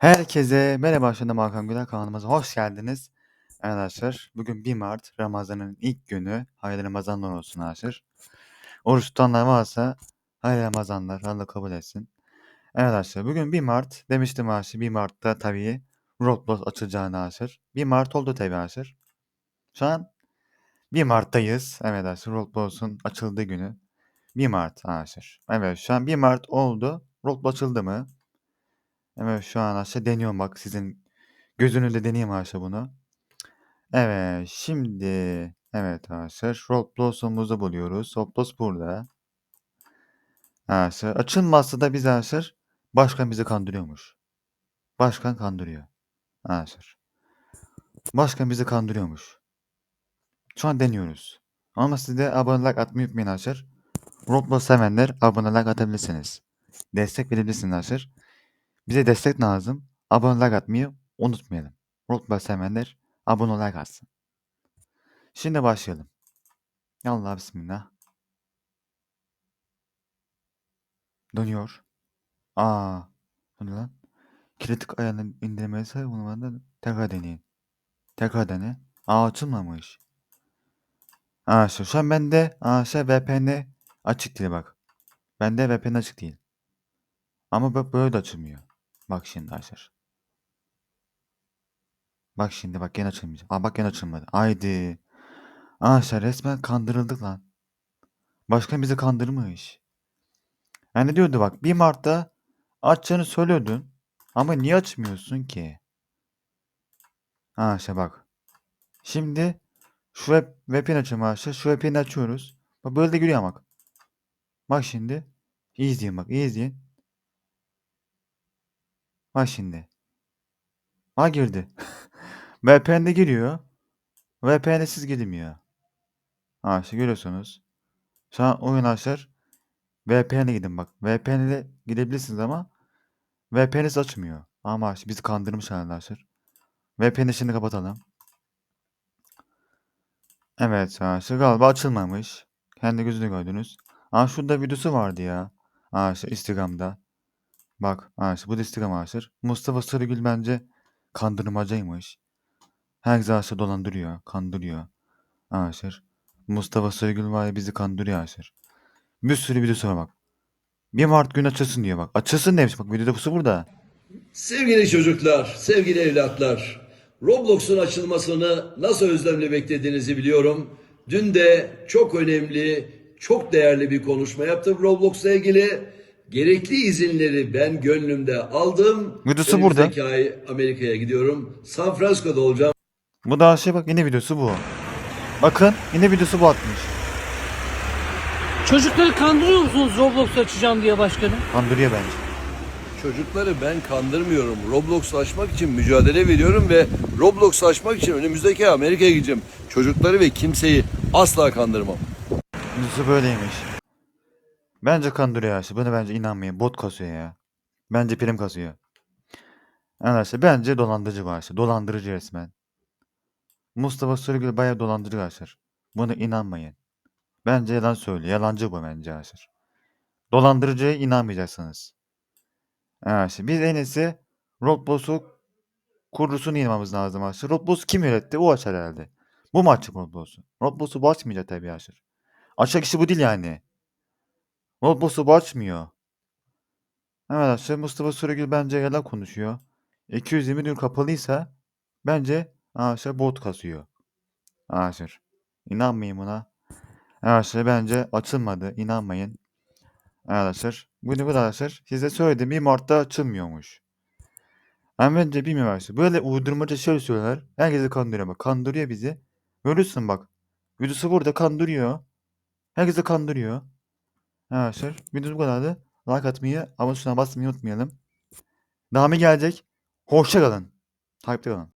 Herkese merhaba arkadaşlar Hakan Güler kanalımıza hoş geldiniz. Arkadaşlar bugün 1 Mart Ramazan'ın ilk günü. Hayırlı Ramazanlar olsun arkadaşlar. Oruç tutanlar varsa hayırlı Ramazanlar Allah kabul etsin. Arkadaşlar bugün 1 Mart demiştim arkadaşlar 1 Mart'ta tabii Roblox açılacağını arkadaşlar. 1 Mart oldu tabii arkadaşlar. Şu an 1 Mart'tayız. Evet arkadaşlar Roblox'un açıldığı günü. 1 Mart arkadaşlar. Evet şu an 1 Mart oldu. Roblox açıldı mı? Evet şu an aşağı deniyorum bak sizin gözünüzde deneyeyim aşağı bunu. Evet şimdi evet arkadaşlar Roblox'umuzu buluyoruz. Roblox burada. Arkadaşlar açılmazsa da biz arkadaşlar başkan bizi kandırıyormuş. Başkan kandırıyor. Arkadaşlar. Başkan bizi kandırıyormuş. Şu an deniyoruz. Ama siz de abonelik atmayı unutmayın arkadaşlar. Roblox sevenler abonelik atabilirsiniz. Destek verebilirsiniz arkadaşlar. Bize destek lazım. Abonelik atmayı unutmayalım. Roblox sevenler abonelik atsın. Şimdi başlayalım. Allah bismillah. Dönüyor. Aa. Ne lan? Kritik ayarını indirmeye sahip olmadan tekrar deneyin. Tekrar dene. Aa açılmamış. Aa şu, şu an bende aa şey VPN açık değil bak. Bende VPN açık değil. Ama bak böyle de açılmıyor. Bak şimdi arkadaşlar. Bak şimdi bak gene açılmayacak. Aa bak gene açılmadı. Haydi. Arkadaşlar resmen kandırıldık lan. Başkan bizi kandırmış. Yani diyordu bak 1 Mart'ta açacağını söylüyordun. Ama niye açmıyorsun ki? Ha bak. Şimdi şu web, VPN açalım arkadaşlar. Şu VPN'i açıyoruz. Bak böyle de giriyor bak. Bak şimdi. İyi izleyin bak. iyi izleyin. Bak şimdi. Ha girdi. VPN'de giriyor. VPN'siz girmiyor. Ha işte görüyorsunuz. Şu an oyun arkadaşlar. VPN'e gidin bak. VPN'e gidebilirsiniz ama VPN'si açmıyor. Ama işte bizi kandırmış arkadaşlar. VPN'i şimdi kapatalım. Evet arkadaşlar galiba açılmamış. Kendi gözünü gördünüz. Aa şurada videosu vardı ya. Arkadaşlar Instagram'da. Bak arkadaşlar bu Instagram arkadaşlar. Mustafa Sarıgül bence kandırmacaymış. Herkes arkadaşlar dolandırıyor. Kandırıyor. Arkadaşlar. Mustafa Sarıgül var ya bizi kandırıyor arkadaşlar. Bir sürü videosu var bak. 1 Mart günü açılsın diyor bak. Açılsın demiş bak videosu burada. Sevgili çocuklar, sevgili evlatlar, Roblox'un açılmasını nasıl özlemle beklediğinizi biliyorum. Dün de çok önemli, çok değerli bir konuşma yaptım Roblox'la ilgili. Gerekli izinleri ben gönlümde aldım. Videosu burada. Ay Amerika'ya gidiyorum. San Francisco'da olacağım. Bu da şey bak yine videosu bu. Bakın yine videosu bu atmış. Çocukları kandırıyor musunuz Roblox açacağım diye başkanım? Kandırıyor bence. Çocukları ben kandırmıyorum. Roblox açmak için mücadele veriyorum ve Roblox açmak için önümüzdeki ay Amerika'ya gideceğim. Çocukları ve kimseyi asla kandırmam. Videosu böyleymiş. Bence kandırıyor arkadaşlar. Buna bence inanmayın. Bot kasıyor ya. Bence prim kasıyor. Arkadaşlar bence dolandırıcı var arkadaşlar. Dolandırıcı resmen. Mustafa Sürgül bayağı dolandırıcı arkadaşlar. Buna inanmayın. Bence yalan söylüyor. Yalancı bu bence arkadaşlar. Dolandırıcıya inanmayacaksınız. Arkadaşlar biz en iyisi Roblox'u kurucusunu inanmamız lazım arkadaşlar. Roblox kim üretti? O açar herhalde. Bu mu açacak Roblox'u? Roblox'u bu açmayacak tabii arkadaşlar. Açacak kişi bu değil yani. Bu açmıyor. Evet arkadaşlar Mustafa Süregül bence yalan konuşuyor. 220 gün kapalıysa bence arkadaşlar bot kasıyor. Arkadaşlar inanmayın buna. Arkadaşlar bence açılmadı. İnanmayın. Arkadaşlar bunu bu arkadaşlar size söyledim 1 Mart'ta açılmıyormuş. Ben bence bilmiyorum arkadaşlar. Böyle uydurmaca şey söylüyorlar. Herkesi kandırıyor bak. Kandırıyor bizi. Görürsün bak. Videosu burada kandırıyor. Herkesi kandırıyor. Arkadaşlar videomuz bu kadardı. Like atmayı, abone tuşuna basmayı unutmayalım. Devamı gelecek. Hoşça kalın. Takipte kalın.